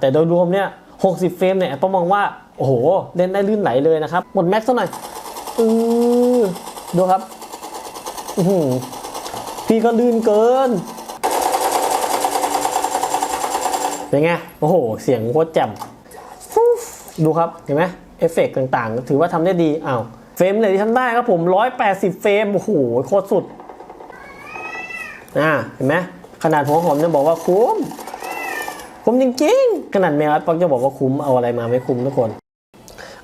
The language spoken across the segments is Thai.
แต่โดยรวมเนี่ย 60 เฟรมเนี่ยต้องมองว่า โอ้โห เล่นได้ลื่นไหลเลยนะครับ หมดแม็กซ์เท่าไหร่อือดูครับ อือหือพี่ก็ลื่นเกิน เป็นไง โอ้โห เสียงโคตรแจ่มฟู๊ดูครับ เห็นไหมเอฟเฟกต์ต่างๆ ถือว่าทำได้ดีอ้าวเฟรมเลยที่ทำได้ครับผม 180 เฟรม โอ้โห โคตรสุด อ่า เห็นไหมขนาดหัวหอมจะบอกว่าคุ้ม คุ้มจริงๆ ขนาดแมวปักจะบอกว่าคุ้มเอาอะไรมาไม่คุ้มทุกคน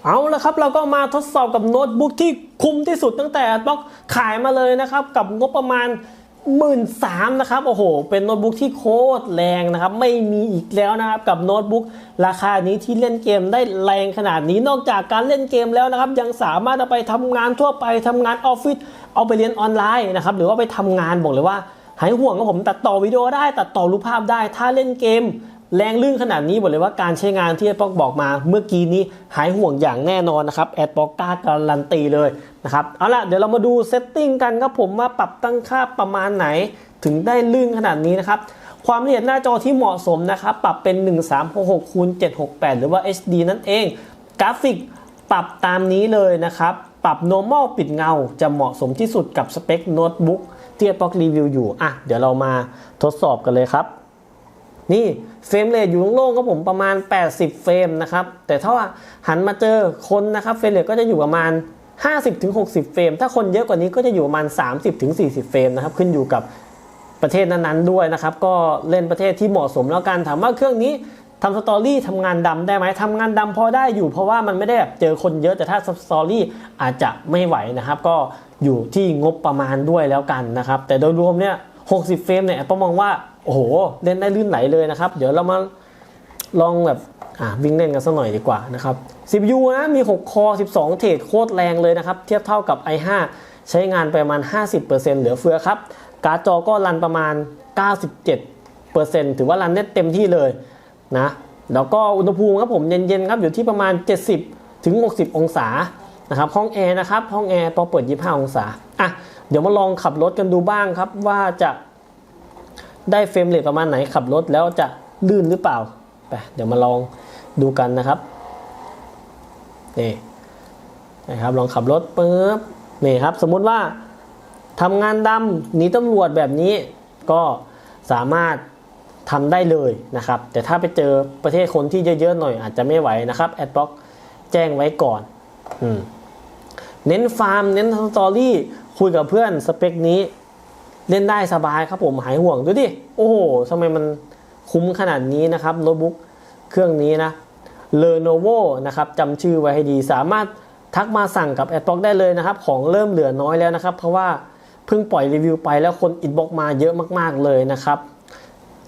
เอาละครับเราก็มาทดสอบกับโน้ตบุ๊กที่คุ้มที่สุดตั้งแต่บล็อกขายมาเลยนะครับ กับงบประมาณ1 3ื่นสามนะครับ โอ้โห เป็นโน้ตบุ๊กที่โคตรแรงนะครับ ไม่มีอีกแล้วนะครับ กับโน้ตบุ๊กราคานี้ที่เล่นเกมได้แรงขนาดนี้นอกจากการเล่นเกมแล้วนะครับ ยังสามารถเอาไปทำงานทั่วไปทำงานออฟฟิศเอาไปเรียนออนไลน์นะครับ หรือว่าไปทำงานบอกเลยว่าหายห่วงกับผมตัดต่อวิดีโอได้ตัดต่อรูปภาพได้ ถ้าเล่นเกม แรงลื่นขนาดนี้บอกเลยว่าการใช้งานที่แอดบ็อกบอกมา เมื่อกี้นี้หายห่วงอย่างแน่นอนนะครับแอดบ็อกกล้าการันตีเลยนะครับเอาล่ะเดี๋ยวเรามาดูเซตติ้งกันครับผมว่าปรับตั้งค่าประมาณไหน ถึงได้ลื่นขนาดนี้นะครับความละเอียดหน้าจอที่เหมาะสมนะครับปรับเป็น 1366คูณ768 หรือว่า HD นั่นเอง กราฟิกปรับตามนี้เลยนะครับปรับ normal ปิดเงาจะเหมาะสมที่สุดกับสเปคโน้ตบุ๊กที่แอดบ็อกรีวิวอยู่อะเดี๋ยวเรามาทดสอบกันเลยครับ นี่เฟรมเรทอยู่โล่งๆก็ผมประมาณ 80 เฟรมนะครับ แต่ถ้าว่าหันมาเจอคนนะครับเฟรมเรทก็จะอยู่ประมาณ 50-60 เฟรม ถ้าคนเยอะกว่านี้ก็จะอยู่ประมาณ 30-40 เฟรมนะครับขึ้นอยู่กับประเทศนั้นๆด้วยนะครับ ก็เล่นประเทศที่เหมาะสมแล้วกันถามว่าเครื่องนี้ทำสตอรี่ทำงานดำได้ไหมทำงานดำพอได้อยู่ เพราะว่ามันไม่ได้แบบเจอคนเยอะแต่ถ้าสตอรี่อาจจะไม่ไหวนะครับ ก็อยู่ที่งบประมาณด้วยแล้วกันนะครับ แต่โดยรวมเนี่ย 60 เฟรมเนี่ยต้องมองว่า โอ้โห เล่นได้ลื่นไหลเลยนะครับ เดี๋ยวเรามาลองแบบอะวิ่งเล่นกันสักหน่อยดีกว่านะครับ CPU นะมี 6 คอ 12 เทรดโคตรแรงเลยนะครับ เทียบเท่ากับ i5 ใช้งานไปประมาณ 50%เหลือเฟือครับ การ์ดจอก็รันประมาณ 97%ถือว่ารันได้เต็มที่เลยนะ แล้วก็อุณหภูมิครับผมเย็นๆครับอยู่ที่ประมาณ 70 ถึง 60 องศานะครับ ห้องแอร์นะครับ ห้องแอร์พอเปิด 25 องศา อะ เดี๋ยวมาลองขับรถกันดูบ้างครับ ว่าจะได้เฟรมเรทประมาณไหนขับรถแล้วจะลื่นหรือเปล่าไปเดี๋ยวมาลองดูกันนะครับนี่นะครับลองขับรถปุ๊บนี่ครับ สมมุติว่าทำงานดำหนีตำรวจแบบนี้ก็สามารถทำได้เลยนะครับ แต่ถ้าไปเจอประเทศคนที่เยอะๆหน่อยอาจจะไม่ไหวนะครับแอดบล็อกแจ้งไว้ก่อนอเน้นฟาร์ม เน้นสตอรี่ คุยกับเพื่อนสเปคนี้ เล่นได้สบายครับผมหายห่วงดูดิ โอ้โหทำไมมันคุ้มขนาดนี้นะครับโน้ตบุ๊กเครื่องนี้นะ Lenovo นะครับจำชื่อไว้ให้ดีสามารถทักมาสั่งกับ a d b l o c k ได้เลยนะครับ ของเริ่มเหลือน้อยแล้วนะครับ เพราะว่าเพิ่งปล่อยรีวิวไปแล้วคนอินบ็อกมาเยอะมากๆเลยนะครับ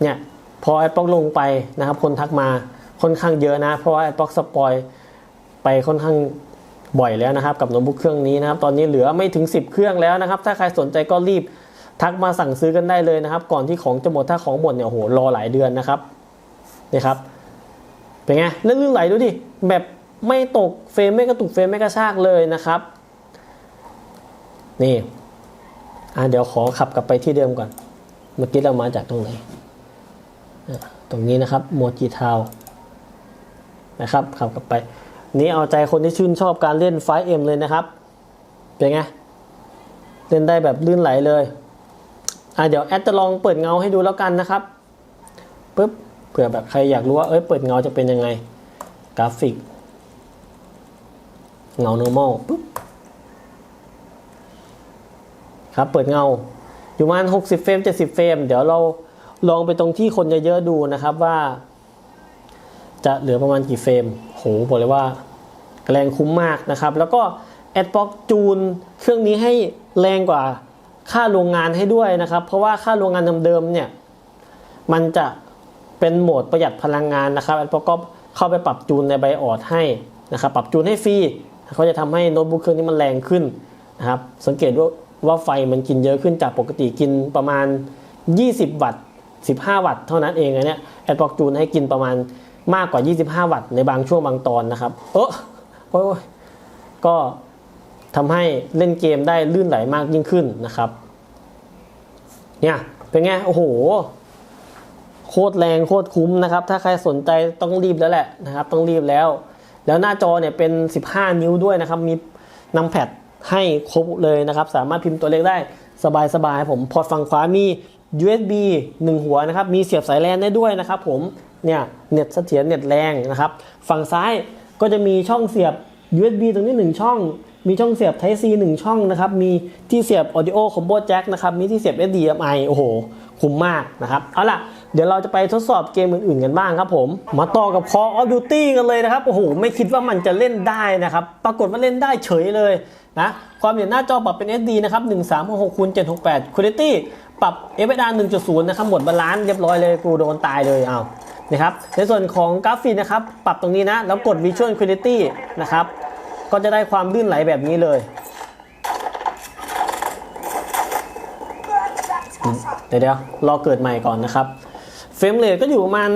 เนี่ยพอ a d b l o c k ลงไปนะครับ คนทักมาค่อนข้างเยอะนะ เพราะว่า a d b l o c k สปอยไปค่อนข้าง บ่อยแล้วนะครับกับโน้ตบุ๊กเครื่องนี้นะครับตอนนี้เหลือไม่ถึง 10 เครื่องแล้วนะครับถ้าใครสนใจก็รีบทักมาสั่งซื้อกันได้เลยนะครับ ก่อนที่ของจะหมดถ้าของหมดเนี่ยโหรอหลายเดือนนะครับนี่ครับเป็นไงเลื่อนๆไหลดูดิแบบไม่ตกเฟรมไม่กระตุกเฟรมไม่กระชากเลยนะครับนี่อะเดี๋ยวขอขับกลับไปที่เดิมก่อน เมื่อกี้เรามาจากตรงไหนตรงนี้นะครับโมจิทาวนะครับขับกลับไป นี่เอาใจคนที่ชื่นชอบการเล่น 5M เอ็มเลยนะครับ เป็นไง เล่นได้แบบลื่นไหลเลยอะเดี๋ยวแอดจะลองเปิดเงาให้ดูแล้วกันนะครับปุ๊บเผื่อแบบใครอยากรู้ว่าเอ้ยเปิดเงาจะเป็นยังไง กราฟิก เงา normal ปุ๊บครับเปิดเงาอยู่ประมาณ 60 เฟรม 70 เฟรม เดี๋ยวเราลองไปตรงที่คนเยอะๆดูนะครับว่า จะเหลือประมาณกี่เฟรม หบอกเลยว่าแรงคุ้มมากนะครับ แล้วก็แอดบ็อกจูนเครื่องนี้ให้แรงกว่าค่าโรงงานให้ด้วยนะครับ เพราะว่าค่าโรงงานเดิมๆเนี่ยมันจะเป็นโหมดประหยัดพลังงานนะครับแอดบ็อกก็เข้าไปปรับจูนในไบออดให้นะครับ ปรับจูนให้ฟรีเขาจะทำให้โน้ตบุ๊กเครื่องนี้มันแรงขึ้นนะครับ สังเกตว่าว่าไฟมันกินเยอะขึ้นจากปกติกินประมาณ 20 วัตต์ 15 วัตต์เท่านั้นเองอันเนี้ยแอดบ็อกจูนให้กินประมาณ มากกว่า 25 วัตต์ในบางช่วงบางตอนนะครับเออโอ้ยก็ทำให้เล่นเกมได้ลื่นไหลมากยิ่งขึ้นนะครับ เนี่ยเป็นไงโอ้โห โคตรแรงโคตรคุ้มนะครับ ถ้าใครสนใจต้องรีบแล้วแหละนะครับ ต้องรีบแล้ว แล้วหน้าจอเนี่ยเป็น 15 นิ้วด้วยนะครับ มีนำแพดให้ครบเลยนะครับ สามารถพิมพ์ตัวเลขได้สบายๆผมพอร์ตฝั่งขวามี USB 1 หัวนะครับ มีเสียบสายแลนได้ด้วยนะครับผม เนี่ยเน็ตเสถียรเน็ตแรงนะครับ ฝั่งซ้ายก็จะมีช่องเสียบ USB ตรงนี้ 1 ช่อง มีช่องเสียบ Type C 1 ช่องนะครับ มีที่เสียบ Audio Combo Jack นะครับ มีที่เสียบ HDMI โอ้โห คุ้มมากนะครับ เอาล่ะ เดี๋ยวเราจะไปทดสอบเกมอื่นๆกันบ้างครับผม มาต่อกับ Call of Duty กันเลยนะครับ โอ้โห ไม่คิดว่ามันจะเล่นได้นะครับ ปรากฏว่าเล่นได้เฉยเลยนะ ความละเอียดหน้าจอปรับเป็น SD นะครับ 1366คูณ768 Quality ปรับ FSR 1.0 นะครับ หมดบาลานซ์เรียบร้อยเลย กูโดนตายเลยอ้าว นะครับในส่วนของกราฟิกนะครับปรับตรงนี้นะแล้วกด Visual Quality นะครับก็จะได้ความลื่นไหลแบบนี้เลยเดี๋ยวรอเกิดใหม่ก่อนนะครับเฟรมเรทก็อยู่ประมาณ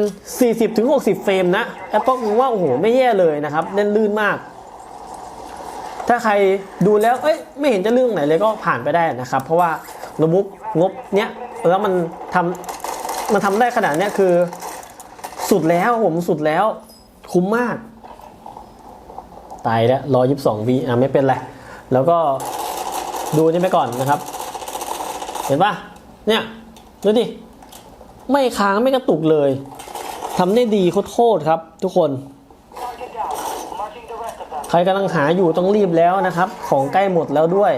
40-60 เฟรมนะแอปเปิลมองว่าโอ้โหไม่แย่เลยนะครับเล่นลื่นมาก ถ้าใครดูแล้วเอ้ยไม่เห็นจะลื่นตรงไหนเลยก็ผ่านไปได้นะครับ เพราะว่าโน้ตบุ๊กงบเนี้ยแล้วมันทำมันทำได้ขนาดเนี้ยคือ สุดแล้วผมสุดแล้ว คุ้มมาก ตายแล้วรอ22วิอะไม่เป็นไร แล้วก็ดูนี่ไปก่อนนะครับ เห็นปะเนี่ยดูดิ ไม่ค้างไม่กระตุกเลยทำได้ดีโคตรๆครับ ทุกคน Target down. Marking the rest of them. ใครกำลังหาอยู่ต้องรีบแล้วนะครับ ของใกล้หมดแล้วด้วย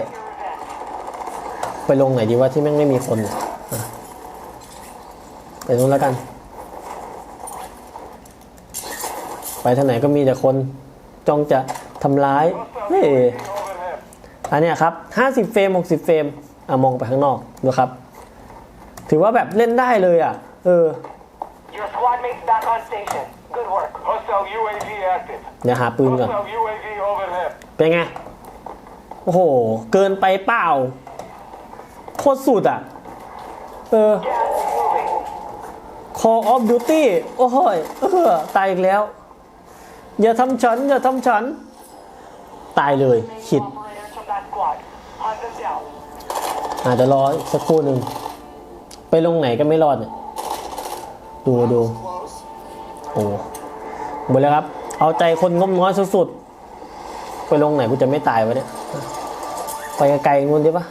ไปลงไหนดีว่าที่แม่งไม่มีคนเนี่ยอะไปนู้นแล้วกัน ไปทางไหนก็มีแต่คนจ้องจะทำร้ายเฮ้ย Overhead. อันเนี้ยครับ 50 เฟรม 60 เฟรมอะมองไปข้างนอกดูครับ ถือว่าแบบเล่นได้เลยอะ เออ Your squad mates back on station. Good work. Hostile UAV active. เดี๋ยวหาปืนก่อน Hostile UAV overhead. เป็นไง โอ้โห เกินไปเปล่า โคตรสุดอะ เออ Gas is moving. Call of Duty โอ้โหยเออตายอีกแล้ว อย่าทำฉัน อย่าทำฉัน ตายเลย Main ขิดอาจจะรอสักครู่หนึ่ง ไปลงไหนก็ไม่รอดเนี่ยดูดูโอ้หมดแล้วครับ เอาใจคนงบน้อยสุดๆ ไปลงไหนกูจะไม่ตายวะเนี่ย ไปไกลๆงูนดีปะ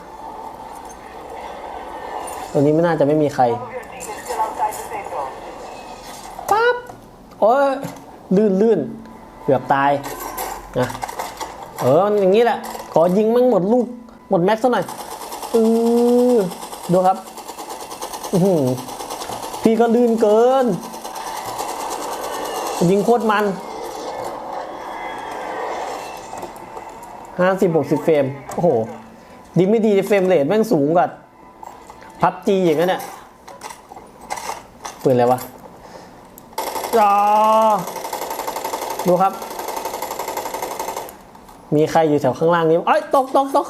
ตรงนี้ไม่น่าจะไม่มีใครปั๊บโอ้ยลื่นลื่น กือบตายนะเอออย่างนี้แหละ ขอยิงมั่งหมดลูกหมดแม็กซ์ซะหน่อยอือดูครับพี่ก็ลื่นเกิน ยิงโคตรมันห้าสิบหกสิบเฟรม โอ้โห ดีไม่ดีเฟรมเรทแม่งสูงกว่าพับจีอย่างนั้นเนี่ยปืนอะไรวะจอ ดูครับ มีใครอยู่แถวข้างล่างนี้เอ้ยตกตกตก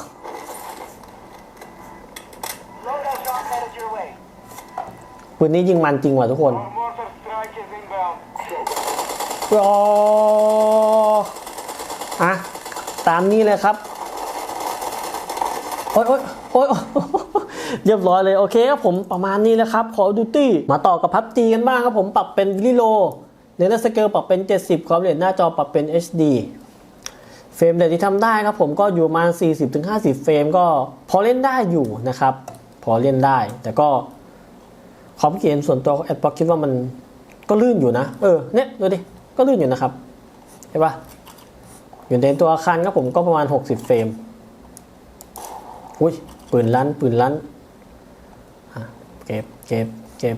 ปืนนี้ยิงมันจริงว่ะทุกคนรออะตามนี้เลยครับ โอ๊ยโอ๊ยโอ๊ยเรียบร้อยเลย โอเคครับผมประมาณนี้แหล้วครับ ขอดูตี้ มาต่อกับพับจีกันบ้างครับผมปรับเป็นวิโล เนเดอร์สเกลปรับเป็น 70ความละเอียดหน้าจอปรับเป็น HD เฟรมเรทที่ทำได้ครับผมก็อยู่ประมาณ 40-50 เฟรมก็พอเล่นได้อยู่นะครับ พอเล่นได้ แต่ก็ความคิดเห็นส่วนตัวแอดบ็อกคิดว่ามันก็ลื่นอยู่นะ เออเนี่ยดูดิ ก็ลื่นอยู่นะครับเห็นปะอยู่ในตัวอาคารครับผมก็ประมาณ 60 เฟรมอุ้ยปืนลั่นปืนลั่นเก็บเก็บเก็บ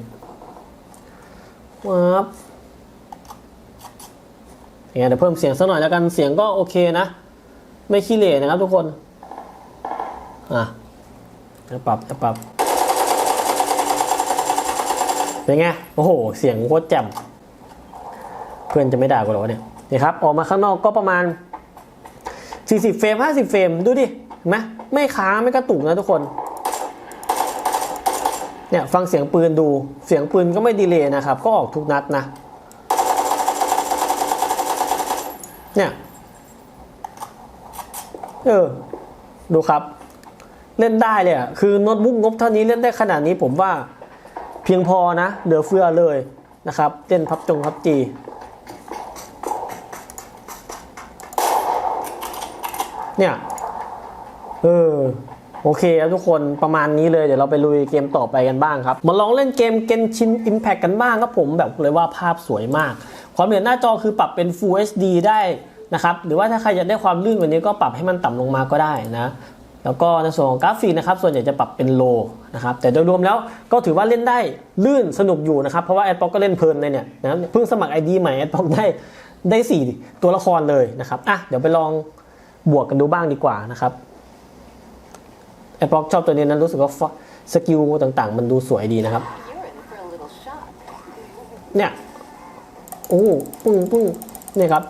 วับ ยังไงเดี๋ยวเพิ่มเสียงสักหน่อยแล้วกันเสียงก็โอเคนะ ไม่ขี้เหร่นะครับทุกคนอะจะปรับจะปรับเป็นไงโอ้โห เสียงโคตรแจ่มเพื่อนจะไม่ด่ากูหรอเนี่ยนี่ครับ ออกมาข้างนอกก็ประมาณ 40 เฟรม 50 เฟรม ดูดิเห็นไหมไม่ค้างไม่กระตุกนะทุกคนเนี่ยฟังเสียงปืนดูเสียงปืนก็ไม่ดีเลย์นะครับ ก็ออกทุกนัดนะ เนี่ย เออ ดูครับ เล่นได้เลยอะ คือโน้ตบุ๊กงบเท่านี้เล่นได้ขนาดนี้ผมว่า เพียงพอนะ เหลือเฟือเลยนะครับ เล่นพับจงพับจีเนี่ย เออ โอเคครับทุกคนประมาณนี้เลยเดี๋ยวเราไปลุยเกมต่อไปกันบ้างครับ มาลองเล่นเกม Genshin Impact กันบ้างครับผมแบบเลยว่าภาพสวยมาก ความละเอียดหน้าจอคือปรับเป็น Full HD ได้นะครับหรือว่าถ้าใครอยากได้ความลื่นกว่านี้ก็ปรับให้มันต่ำลงมาก็ได้นะแล้วก็ในส่วนของกราฟิกนะครับส่วนใหญ่จะปรับเป็นโลนะครับแต่โดยรวมแล้วก็ถือว่าเล่นได้ลื่นสนุกอยู่นะครับเพราะว่าแอดพ็อกก็เล่นเพลินเลยเนี่ยนะเพิ่งสมัคร ID ใหม่แอดพ็อกได้ได้ 4 ตัวละครเลยนะครับอะเดี๋ยวไปลองบวกกันดูบ้างดีกว่านะครับ อดพ็อกชอบตัวนี้นั้นรู้สึกว่าสกิลต่างๆ มันดูสวยดีนะครับ เนี่ยโอ้ปึ้งปึ้งเนี่ยครับ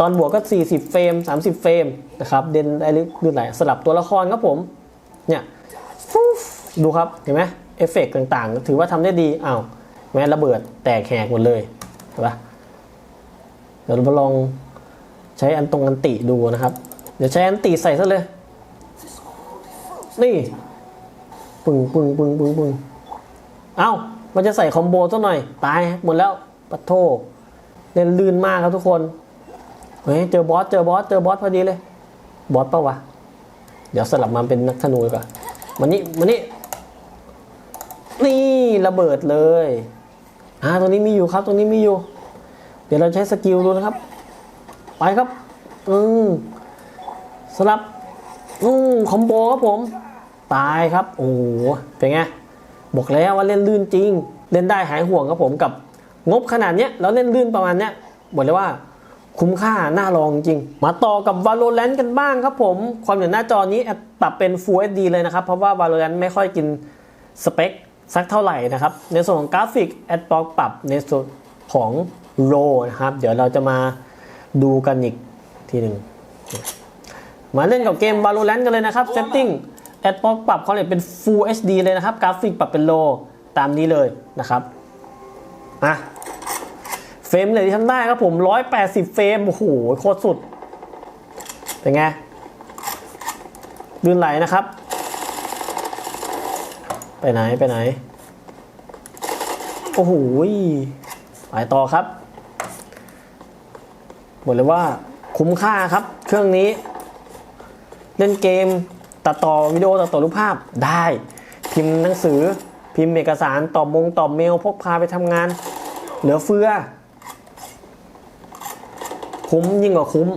ตอนบวกก็ 40 เฟรม 30 เฟรมนะครับ เดนไอริดูไหลสลับตัวละครครับผม เนี่ยฟูฟดูครับ เห็นไหมเอฟเฟกต์ต่างๆ ถือว่าทำได้ดีอ้าวแม้ระเบิดแตกแหกหมดเลยเห็นปะเดี๋ยวเรามาลองใช้อันตรงอันติดูนะครับ เดี๋ยวใช้อันติใส่ซะเลย นี่ปึ้งปึ้งปึ้งปึ้งปึ้งเอ้า มันจะใส่คอมโบซะหน่อย ตายหมดแล้วปัดโทเล่นลื่นมากครับทุกคน เฮ้ย เจอบอส เจอบอส เจอบอสพอดีเลย บอสปะวะ เดี๋ยวสลับมาเป็นนักธนูกว่ามันนี่มันนี่ นี่ระเบิดเลย อ่า ตรงนี้มีอยู่ครับ ตรงนี้มีอยู่ เดี๋ยวเราใช้สกิลดูนะครับ ไปครับ อืมสลับ อืมคอมโบครับผม ตายครับ โอ้เป็นไงบอกแล้วว่าเล่นลื่นจริง เล่นได้หายห่วงครับผมกับงบขนาดเนี้ยแล้วเล่นลื่นประมาณเนี้ยบอกเลยว่าคุ้มค่าน่าลองจริง มาต่อกับ Valorant กันบ้างครับผม ความเหนือหน้าจอนี้แอดปรับเป็น Full HD เลยนะครับ เพราะว่า Valorant ไม่ค่อยกินสเปคสักเท่าไหร่นะครับ ในส่วนของกราฟิกแอดปปรับในส่วนของ RAW นะครับ เดี๋ยวเราจะมาดูกันอีกทีหนึ่ง มาเล่นกับเกม Valorant กันเลยนะครับ Setting ปรับความละเอียดเป็น Full HD เลยนะครับ กราฟิกปรับเป็น Low ตามนี้เลยนะครับอะเฟรมเลยที่ทำได้ครับผม 180 เฟรม โอ้โห โคตรสุด เป็นไงลื่นไหลนะครับ ไปไหน ไปไหน โอ้โหไปต่อครับบอกเลยว่าคุ้มค่าครับ เครื่องนี้ เล่นเกม ตัดต่อวิดีโอตัดต่อรูปภาพได้ พิมพ์หนังสือ พิมพ์เอกสารตอบมงตอบเมลพกพาไปทำงาน เหลือเฟือ คุ้มยิ่งกว่าคุ้ม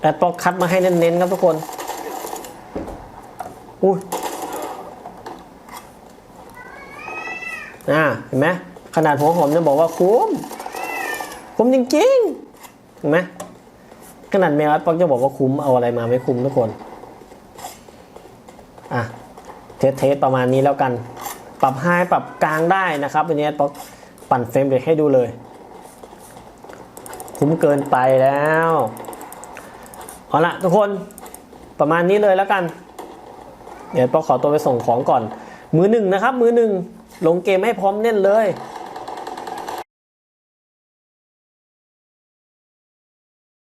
แอดปอกคัดมาให้เน้นๆครับทุกคนอุ้ยอ่าเห็นไหมขนาดหัวหอมจะบอกว่าคุ้มคุ้มจริงๆเห็นไหมขนาดแมวแอดปอกจะบอกว่าคุ้มเอาอะไรมาไม่คุ้มทุกคน อะเทสเทสประมาณนี้แล้วกัน ปรับไฮปรับกลางได้นะครับวันนี้ปอกปั่นเฟรมเรทให้ดูเลย คุ้มเกินไปแล้วเอาละทุกคนประมาณนี้เลยแล้วกัน เดี๋ยวปอกขอตัวไปส่งของก่อน มือหนึ่งนะครับ มือหนึ่งลงเกมให้พร้อมเน่นเลย